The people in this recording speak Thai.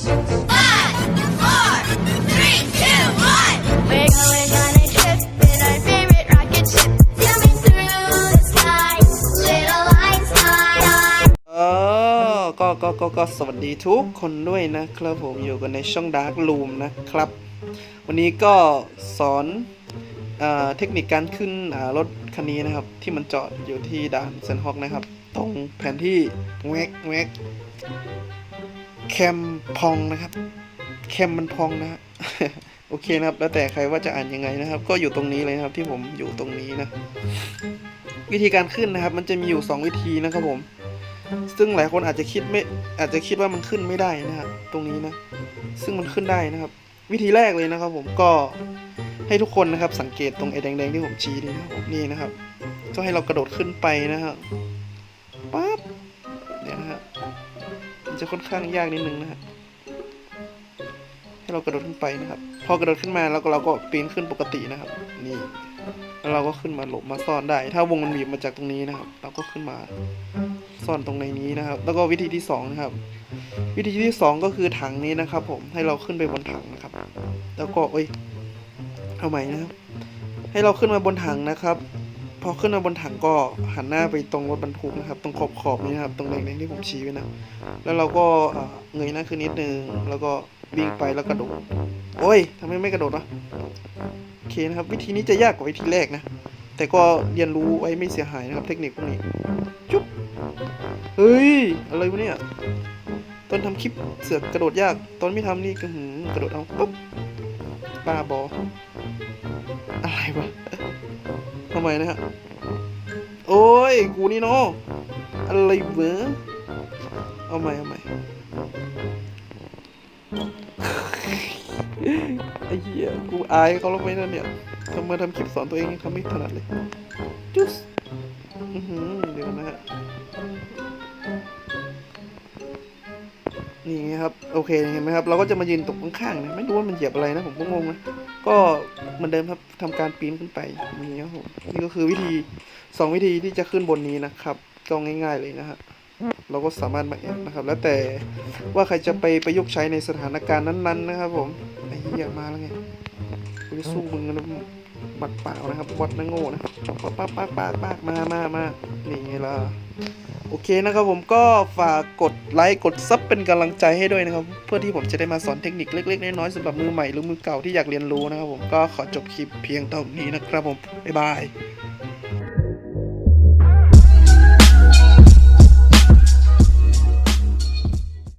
ก็ก็ก็ก็สวัสดีทุกคนด้วยนะครับผมอยู่กันในช่อง Dark Room นะครับ วันนี้ก็สอนเอเทคนิคการขึ้นรถคันนี้นะครับ ที่มันจอดอยู่ที่ด่านเซนฮอกนะครับ ตรงแผนที่แวกแวกแคมพองนะครับ แคมมันพองนะฮะโอเคนะครับ แล้วแต่ใครว่าจะอ่านยังไงนะครับ ก็อยู่ตรงนี้เลยครับที่ผมอยู่ตรงนี้นะ วิธีการขึ้นนะครับ มันจะมีอยู่ 2 วิธีนะครับผม ซึ่งหลายคนอาจจะคิดไม่อาจจะคิดว่ามันขึ้นไม่ได้นะครับตรงนี้นะ ซึ่งมันขึ้นได้นะครับ วิธีแรกเลยนะครับ ผมก็ให้ทุกคนนะครับ สังเกตตรงไอ้แดงๆที่ผมชี้นี่นะครับผมนี่นะครับ ก็ให้เรากระโดดขึ้นไปนะครับ จะค่อนข้างยากนิดนึงนะฮะให้เรากระโดดขึ้นไปนะครับ พอกระโดดขึ้นมาแล้วก็เราก็ปีนขึ้นปกตินะครับ นี่แล้วเราก็ขึ้นมาหลบมาซ่อนได้ ถ้าวงมันบีบมาจากตรงนี้นะครับ เราก็ขึ้นมาซ่อนตรงในนี้นะครับ แล้วก็วิธีที่สองนะครับ วิธีที่สองก็คือถังนี้นะครับ ผมให้เราขึ้นไปบนถังนะครับ แล้วก็เอ้ยเอาใหม่นะครับ ให้เราขึ้นมาบนถังนะครับ พอขึ้นมาบนถังก็หันหน้าไปตรงรถบรรทุกนะครับ ตรงขอบขอบๆนี้นะครับ ตรงแดงๆที่ผมชี้ไว้นะ แล้วเราก็เงยหน้าขึ้นนิดนึง แล้วก็วิ่งไปแล้วกระโดด โอ้ยทำไมไม่กระโดดวะโอเคนะครับ วิธีนี้จะยากกว่าวิธีแรกนะ แต่ก็เรียนรู้ไว้ไม่เสียหายนะครับ เทคนิคพวกนี้ จุ๊บ เฮ้ย อะไรวะเนี่ย ตอนทำคลิปเสือกกระโดดยาก ตอนไม่ทำนี่ก็หืมกระโดดเอาปุ๊บบ้าบอ อะไรวะำไมนะฮะ โอ้ย กูนี่เนาะอะไรเวะเอาใหม่เอาใหม่ไอ้เหี้ย กูอายเขาแล้วไหมนะเนี่ยทำมาทำคลิปสอนตัวเองยังทำไม่ถนัดเลยจุ๊ส นี่ครับโอเคเห็นไหมครับเราก็จะมายืนตรงข้างๆนะไม่รู้ว่ามันเหยียบอะไรนะผมก็งงนะก็เหมือนเดิมครับทำการปีนขึ้นไปนี้ครับผมนี่ก็คือวิธีสองวิธีที่จะขึ้นบนนี้นะครับก็ง่าย ๆเลยนะฮะเราก็สามารถมาแอบนะครับ แล้วแต่ว่าใครจะไปประยุกต์ใช้ในสถานการณ์นั้น ๆ นะครับ ผมไอ้เหี้ยมาแล้วไงกูจะสู้มึงนะ บัดเปล่านะครับ วัดนะโง่นะปากปากปากปากปากมามามานี่ไงล่ะโอเคนะครับผมก็ฝากกดไลค์กดซับเป็นกำลังใจให้ด้วยนะครับ เพื่อที่ผมจะได้มาสอนเทคนิคเล็กๆน้อยๆสำหรับมือใหม่หรือมือเก่าที่อยากเรียนรู้นะครับผมก็ขอจบคลิปเพียงเท่านี้นะครับผมบ๊ายบาย